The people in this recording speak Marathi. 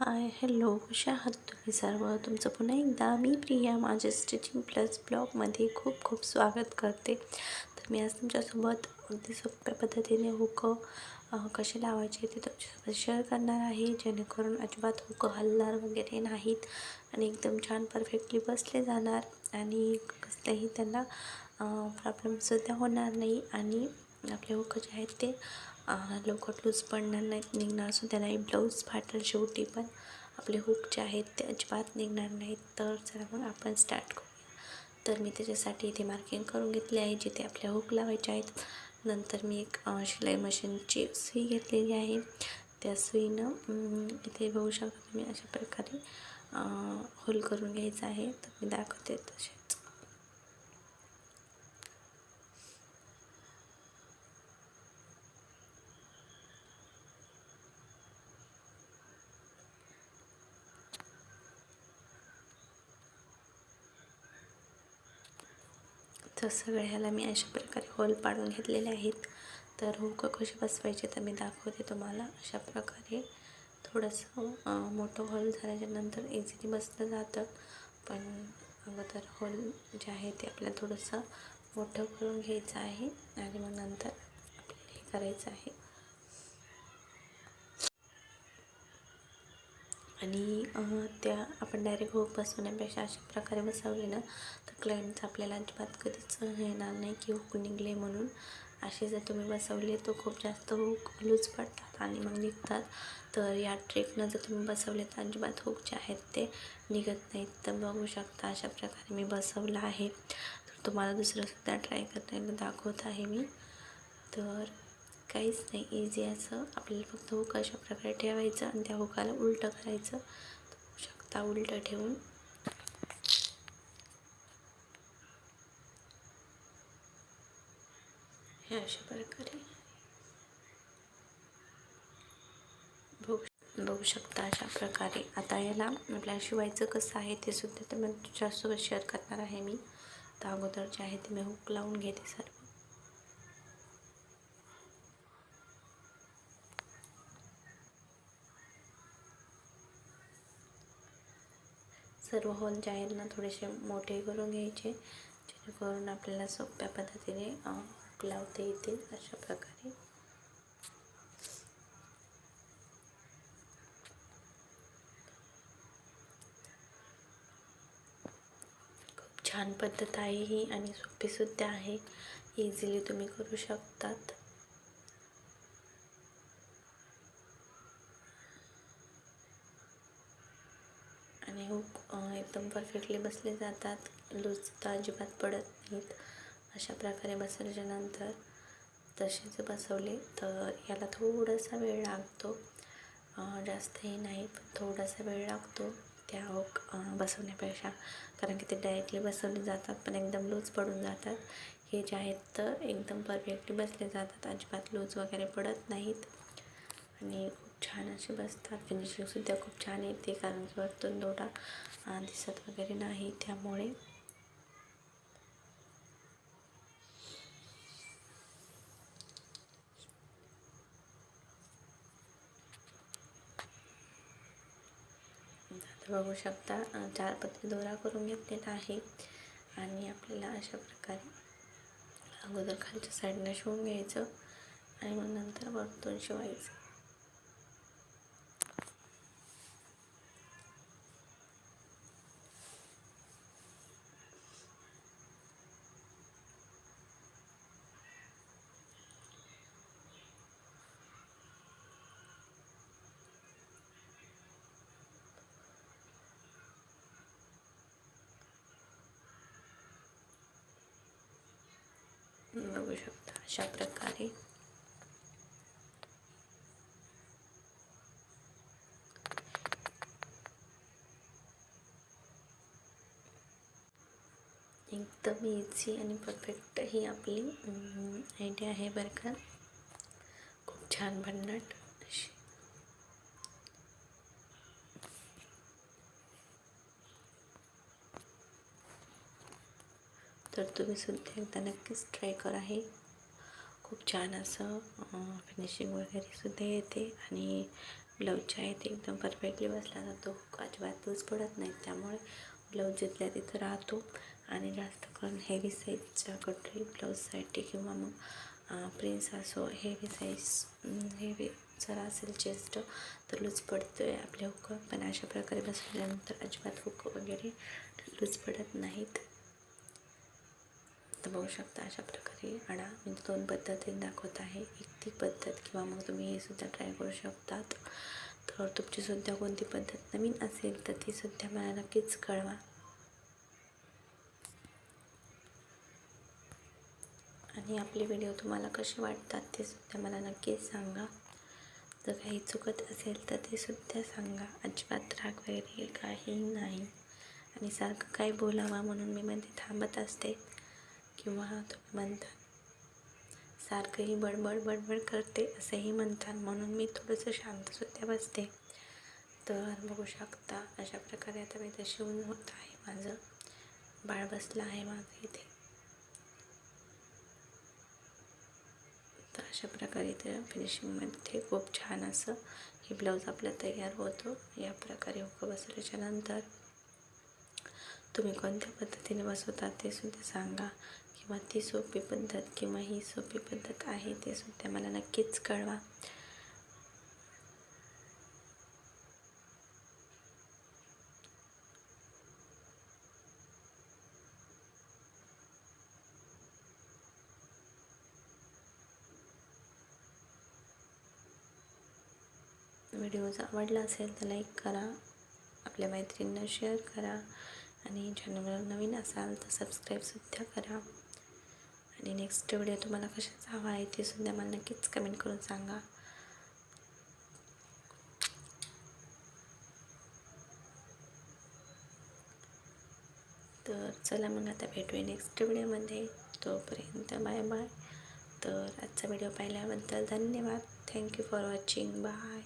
हाय हॅलो कशा आहात तुम्ही सर्व? तुमचं पुन्हा एकदा मी प्रिया माझ्या स्टिचिंग प्लस ब्लॉगमध्ये खूप खूप स्वागत करते. तर मी आज तुमच्यासोबत अगदी सोप्या पद्धतीने हुक कसे लावायचे ते तुमच्यासोबत शेअर करणार आहे. जेणेकरून अजिबात हुक हलणार वगैरे नाहीत आणि एकदम छान परफेक्टली बसले जाणार आणि कसलेही त्यांना प्रॉब्लेमसुद्धा होणार नाही आणि आपले हुक जे आहेत ते लवकर लूज पडणार नाहीत निघणार असून त्यांनाही ब्लाऊज फाटेल शेवटी पण आपले हुक जे आहेत ते अजिबात निघणार नाहीत. तर चला मग आपण स्टार्ट करूया. तर मी त्याच्यासाठी इथे मार्किंग करून घेतली आहे जिथे आपल्या हुक लावायचे आहेत. नंतर मी एक शिलाई मशीनची सुई घेतलेली आहे. त्या सुईनं इथे बघू शकता तुम्ही अशा प्रकारे होल करून घ्यायचं आहे. तर मी दाखवते तसे. तर सगळ्याला मी अशा प्रकारे होल पाडून घेतलेले आहेत. तर हो, हुक कसे बसवायचे तर मी दाखवते तुम्हाला. अशा प्रकारे थोडंसं मोठं होल झाल्याच्यानंतर इझिली बसलं जातं. पण अगोदर होल जे आहे ते आपल्याला थोडंसं मोठं करून घ्यायचं आहे. आणि मग नंतर आपल्याला हे करायचं आहे. आणि त्या आपण डायरेक्ट हुक बसवण्यापेक्षा अशा प्रकारे बसवले ना तर क्लायंटचं आपल्याला अजिबात कधीच येणार नाही की हो हुक निघले म्हणून. असे जर तुम्ही बसवले तर खूप जास्त हुक लूज पडतात आणि मग निघतात. तर या ट्रेकनं जर तुम्ही बसवले तर अजिबात हुक जे आहेत ते निघत नाहीत. तर बघू शकता अशा प्रकारे मी बसवलं आहे. तर तुम्हाला दुसरंसुद्धा ट्राय करण्याला दाखवत आहे मी. तर काहीच नाही. इझी असं आपल्याला फक्त हुक अशा प्रकारे ठेवायचं आणि त्या हुकाला उलटं करायचं. शकता उलटं ठेवून. हे अशा प्रकारे. बघू बघू शकता अशा प्रकारे. आता याला आपल्याला शिवायचं कसं आहे ते सुद्धा तर मग तुझ्यासोबत शेअर करणार आहे मी. तर अगोदर जे आहे ते मी हुक लावून घेते सर्व. सर्व होल जे आहेत ना थोडेसे मोठे करून घ्यायचे जेणेकरून आपल्याला सोप्या पद्धतीने लावता येतील अशा प्रकारे. खूप छान पद्धत आहे ही आणि सोपीसुद्धा आहे. इझिली तुम्ही करू शकतात. आणि हो, हुक एकदम परफेक्टली बसले जातात. लूज तर अजिबात पडत नाहीत. अशा प्रकारे बसवल्याच्यानंतर तसेच बसवले तर याला थोडासा वेळ लागतो. जास्तही नाही पण थोडासा वेळ लागतो त्या हुक बसवण्यापेक्षा. कारण की ते डायरेक्टली बसवले जातात पण एकदम लूज पडून जातात. हे जे आहेत तर एकदम परफेक्टली बसले जातात. अजिबात लूज वगैरे पडत नाहीत. आणि छान असे बसतात. फिनिशिंगसुद्धा खूप छान येते कारण की वरतून दोडा दिसत वगैरे नाही त्यामुळे. बघू शकता चार पत्री दोरा करून घेतलेला आहे. आणि आपल्याला अशा प्रकारे अगोदर खालच्या साईडनं शिवून घ्यायचं. आणि मग नंतर वरतून शिवायचं. बघू शकता अशा प्रकारे. एकदम इझी आणि परफेक्ट ही आपली आयडिया आहे बरं का. खूप छान भन्नाट अशी तर तुम्ही सुद्धा एकदा नक्कीच ट्राय करा हे. खूप छान असं फिनिशिंग वगैरे सुद्धा येते आणि ब्लाऊजच्या आहे ते एकदम परफेक्टली बसला जातो. अजिबात लूज पडत नाही त्यामुळे ब्लाऊज जिथल्या तिथं राहतो. आणि जास्त करून हेवी साईजच्या कटरी ब्लाऊजसाठी किंवा मग प्रिन्स असो हेवी साईज हेवी जर असेल चेस्ट तर लूज पडतो आहे आपले हुक. पण अशा प्रकारे बसवल्यानंतर अजिबात हुक वगैरे लूज पडत नाहीत. तर बघू शकता अशा प्रकारे. आणा मी दोन पद्धतीने दाखवत आहे. एक ती पद्धत किंवा मग तुम्ही हे सुद्धा ट्राय करू शकतात. तर तुमचीसुद्धा कोणती पद्धत नवीन असेल तर ती सुद्धा मला नक्कीच कळवा. आणि आपले व्हिडिओ तुम्हाला कसे वाटतात ते सुद्धा मला नक्कीच सांगा. जर काही चुकत असेल तर ते सुद्धा सांगा. अजिबात राग वगैरे काही नाही. आणि सारखं काय बोलावा म्हणून मी मध्ये थांबत असते. किंवा तुम्ही म्हणतात सारखंही बडबड बडबड करते असंही म्हणतात. म्हणून मी थोडंसं शांतसुद्धा बसते. तर बघू शकता अशा प्रकारे आता मी तशी ऊन होत आहे माझं. बाळ बसलं आहे माझं इथे. तर अशा प्रकारे तर फिनिशिंगमध्ये खूप छान असं हे ब्लाऊज आपला तयार होतो. या प्रकारे हुक बसवल्याच्या नंतर तुम्ही कोणत्या पद्धतीने बसवतात ते सुद्धा सांगा. ती सोपी पद्धत किंवा ही सोपी पद्धत आहे ते सुद्धा मला नक्कीच कळवा. व्हिडिओ जर आवडला असेल तर लाईक करा आपल्या मैत्रिणींना शेअर करा आणि चॅनलवर नवीन असाल तर सबस्क्राईबसुद्धा करा. आणि नेक्स्ट व्हिडिओ तुम्हाला कशाचा हवा आहे ते सुद्धा मला नक्कीच कमेंट करून सांगा. तर चला मग आता भेटूया नेक्स्ट व्हिडिओमध्ये तोपर्यंत बाय बाय तर आजचा व्हिडिओ पाहिल्याबद्दल धन्यवाद. Thank you for watching bye